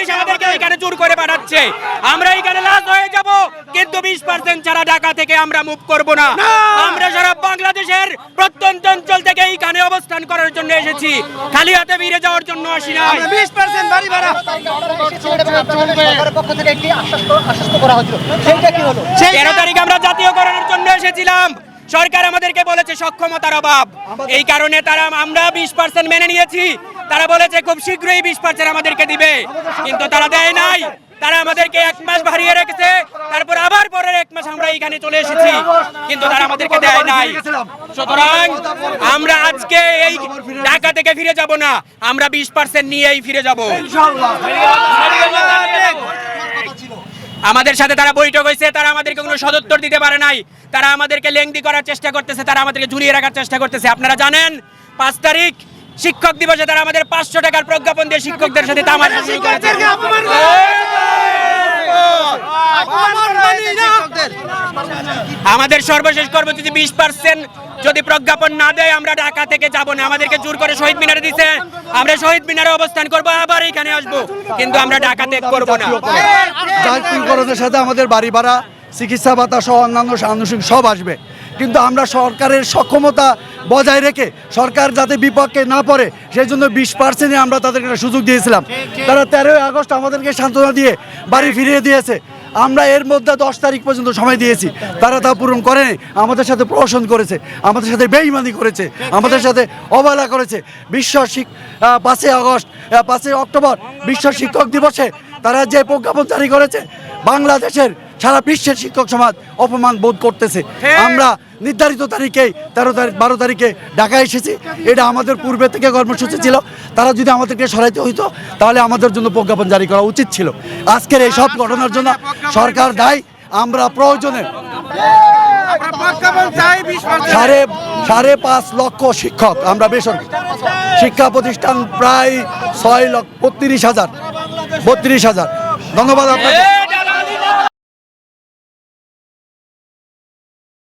Police আমাদেরকে এখানে জোর করে পাঠাচ্ছে। আমরা এখানে লাশ হয়ে যাব কিন্তু বিশ পার্সেন্ট ছাড়া ঢাকা থেকে আমরা মুভ করব না। আমরা সারা বাংলাদেশের প্রত্যন্ত অঞ্চল থেকে এইখানে অবস্থান করার জন্য এসেছি। খালি হাতে ফিরে যাওয়ার জন্য আসি নাই। বিশ পার্সেন্ট বাড়ি ভাড়া। তেরো তারিখ আমরা জাতীয়করণের জন্য এসেছিলাম। সরকার আমাদেরকে বলেছে সক্ষমতার অভাব। এই কারণে তারা আমরা বিশ পার্সেন্ট মেনে নিয়েছি। তারা বলেছে খুব শীঘ্রই বিশ পার্সেন্ট আমাদেরকে দিবে। কিন্তু তারা দেয় নাই। তারা আমাদেরকে এক মাস বাড়িয়ে রেখেছে। তারপর আবার পরের এক মাস আমরা এখানে চলে এসেছি। কিন্তু তারা আমাদেরকে দেয় নাই। সুতরাং আমরা আজকে এই ঢাকা থেকে ফিরে যাব না। আমরা বিশ পার্সেন্ট নিয়েই ফিরে যাব। আমাদের সাথে তারা বৈঠক হয়েছে। তারা আমাদেরকে কোনো সদুত্তর দিতে পারে নাই। তারা আমাদেরকে লেংদি করার চেষ্টা করতেছে। তারা আমাদেরকে ঝুলিয়ে রাখার চেষ্টা করতেছে। আপনারা জানেন, পাঁচ তারিখ শিক্ষক দিবসে তারা আমাদের পাঁচশো টাকার প্রজ্ঞাপন দিয়ে শিক্ষকদের সাথে তামাশা আমাদের সর্বশেষ কর্মসূচি বিশ পার্সেন্ট। যদি প্রজ্ঞাপন না দেয় আমরা ঢাকা থেকে যাব না। আমাদেরকে জোর করে শহীদ মিনারে দিছে। আমরা শহীদ মিনারে অবস্থান করব আবার এখানে আসব। কিন্তু আমরা ঢাকা ত্যাগ করব না। জাতীয়করণের সাথে আমাদের বাড়ি ভাড়া চিকিৎসা ভাতা সহ অন্যান্য আনুষঙ্গিক সব আসবে। কিন্তু আমরা সরকারের সক্ষমতা বজায় রেখে সরকার যাতে বিপক্ষে না পড়ে সেই জন্য বিশ পার্সেন্টে আমরা তাদেরকে একটা সুযোগ দিয়েছিলাম। তারা তেরোই আগস্ট আমাদেরকে সান্ত্বনা দিয়ে বাড়ি ফিরিয়ে দিয়েছে। আমরা এর মধ্যে দশ তারিখ পর্যন্ত সময় দিয়েছি। তারা তা পূরণ করেনি আমাদের সাথে প্রহসন করেছে। আমাদের সাথে বেইমানি করেছে। আমাদের সাথে অবহেলা করেছে। বিশ্ব শিক পাঁচই আগস্ট পাঁচই অক্টোবর বিশ্ব শিক্ষক দিবসে তারা যে প্রজ্ঞাপন জারি করেছে, বাংলাদেশের সারা বিশ্বের শিক্ষক সমাজ অপমান বোধ করতেছে। আমরা নির্ধারিত তারিখে তেরো তারিখ বারো তারিখে ঢাকায় এসেছি। এটা আমাদের পূর্বে থেকে কর্মসূচি ছিল। তারা যদি আমাদেরকে সরাইতে হইতো তাহলে আমাদের জন্য প্রজ্ঞাপন জারি করা উচিত ছিল। আজকের এই সব ঘটনার জন্য সরকার দায়ী আমরা প্রয়োজনে সাড়ে সাড়ে পাঁচ লক্ষ শিক্ষক আমরা বেসরকারি শিক্ষা প্রতিষ্ঠান প্রায় ছয় লক্ষ বত্রিশ হাজার বত্রিশ হাজার। ধন্যবাদ আপনাকে।